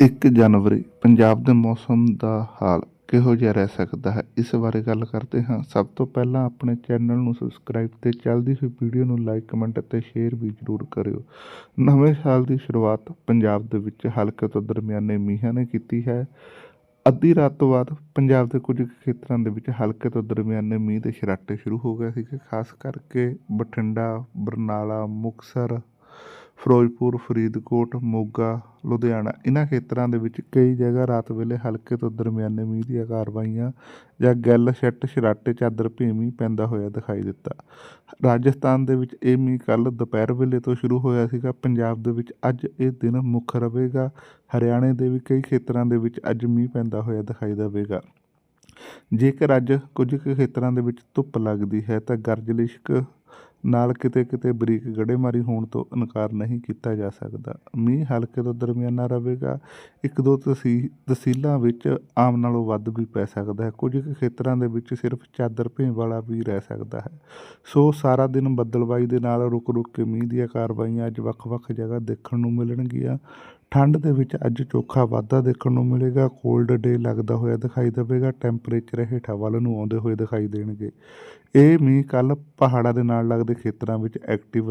ਇੱਕ ਜਨਵਰੀ, ਪੰਜਾਬ ਦੇ ਮੌਸਮ ਦਾ ਹਾਲ ਕਿਹੋ ਜਿਹਾ ਰਹਿ ਸਕਦਾ ਹੈ? ਇਸ ਬਾਰੇ ਗੱਲ ਕਰਦੇ ਹਾਂ। ਸਭ ਤੋਂ ਪਹਿਲਾਂ ਆਪਣੇ ਚੈਨਲ ਨੂੰ ਸਬਸਕ੍ਰਾਈਬ ਤੇ ਚੱਲਦੀ ਹੋਈ ਵੀਡੀਓ ਨੂੰ ਲਾਈਕ, ਕਮੈਂਟ ਅਤੇ ਸ਼ੇਅਰ ਵੀ ਜ਼ਰੂਰ ਕਰਿਓ। ਨਵੇਂ ਸਾਲ ਦੀ ਸ਼ੁਰੂਆਤ ਪੰਜਾਬ ਦੇ ਵਿੱਚ ਹਲਕੇ ਤੋਂ ਦਰਮਿਆਨੇ ਮੀਂਹਾਂ ਨੇ ਕੀਤੀ ਹੈ। ਅੱਧੀ ਰਾਤ ਤੋਂ ਬਾਅਦ ਪੰਜਾਬ ਦੇ ਕੁਝ ਖੇਤਰਾਂ ਦੇ ਵਿੱਚ ਹਲਕੇ ਤੋਂ ਦਰਮਿਆਨੇ ਮੀਂਹ ਦੇ ਛਰਾਟੇ ਸ਼ੁਰੂ ਹੋ ਗਏ ਸੀਗੇ। ਖਾਸ ਕਰਕੇ ਬਠਿੰਡਾ, ਬਰਨਾਲਾ, ਮੁਕਤਸਰ ਫਿਰੋਜ਼ਪੁਰ, ਫਰੀਦਕੋਟ, ਮੋਗਾ, ਲੁਧਿਆਣਾ। ਇਹਨਾਂ ਖੇਤਰਾਂ ਦੇ ਵਿੱਚ ਕਈ ਜਗ੍ਹਾ ਰਾਤ ਵੇਲੇ ਹਲਕੇ ਤੋਂ ਦਰਮਿਆਨੇ ਮੀਂਹ ਦੀਆਂ ਕਾਰਵਾਈਆਂ ਜਾਂ ਗੱਲ ਛੱਟ ਛਰਾਟੇ ਚਾਦਰ ਭੀਮੀ ਪੈਂਦਾ ਹੋਇਆ ਦਿਖਾਈ ਦਿੱਤਾ। ਰਾਜਸਥਾਨ ਦੇ ਵਿੱਚ ਇਹ ਮੀਂਹ ਕੱਲ ਦੁਪਹਿਰ ਵੇਲੇ ਤੋਂ ਸ਼ੁਰੂ ਹੋਇਆ ਸੀਗਾ। ਪੰਜਾਬ ਦੇ ਵਿੱਚ ਅੱਜ ਇਹ ਦਿਨ ਮੁੱਖ ਰਹੇਗਾ। ਹਰਿਆਣੇ ਦੇ ਵੀ ਕਈ ਖੇਤਰਾਂ ਦੇ ਵਿੱਚ ਅੱਜ ਮੀਂਹ ਪੈਂਦਾ ਹੋਇਆ ਦਿਖਾਈ ਦੇਵੇਗਾ। ਜੇਕਰ ਅੱਜ ਕੁਝ ਕੁ ਖੇਤਰਾਂ ਦੇ ਵਿੱਚ ਧੁੱਪ ਲੱਗਦੀ ਹੈ ਤਾਂ ਗਰਜਲਿਸ਼ਕ ਨਾਲ ਕਿਤੇ ਕਿਤੇ ਬਰੀਕ ਗੜੇਮਾਰੀ ਹੋਣ ਤੋਂ ਇਨਕਾਰ ਨਹੀਂ ਕੀਤਾ ਜਾ ਸਕਦਾ। ਮੀਂਹ ਹਲਕੇ ਤੋਂ ਦਰਮਿਆਨਾ ਰਹੇਗਾ ਇੱਕ ਦੋ ਤਸੀ ਤਹਿਸੀਲਾਂ ਵਿੱਚ ਆਮ ਨਾਲੋਂ ਵੱਧ ਵੀ ਪੈ ਸਕਦਾ ਹੈ। ਕੁਝ ਕੁ ਖੇਤਰਾਂ ਦੇ ਵਿੱਚ ਸਿਰਫ ਚਾਦਰ ਭੇਂ ਵਾਲਾ ਵੀ ਰਹਿ ਸਕਦਾ ਹੈ। ਸੋ ਸਾਰਾ ਦਿਨ ਬੱਦਲਬਾਈ ਦੇ ਨਾਲ ਰੁਕ ਰੁਕ ਕੇ ਮੀਂਹ ਦੀਆਂ ਕਾਰਵਾਈਆਂ ਅੱਜ ਵੱਖ-ਵੱਖ ਜਗ੍ਹਾ ਦੇਖਣ ਨੂੰ ਮਿਲਣਗੀਆਂ। ਠੰਡ ਦੇ ਵਿੱਚ ਅੱਜ ਚੋਖਾ ਵਾਧਾ ਦੇਖਣ ਨੂੰ ਮਿਲੇਗਾ। ਕੋਲਡ ਡੇ ਲੱਗਦਾ ਹੋਇਆ ਦਿਖਾਈ ਦੇਵੇਗਾ। ਟੈਂਪਰੇਚਰ ਹੇਠਾਂ ਵੱਲ ਨੂੰ ਆਉਂਦੇ ਹੋਏ ਦਿਖਾਈ ਦੇਣਗੇ। ਇਹ ਮੀਂਹ ਕੱਲ ਪਹਾੜਾਂ ਦੇ ਨਾਲ ਲੱਗਦੇ ਖੇਤਰਾਂ ਵਿੱਚ ਐਕਟਿਵ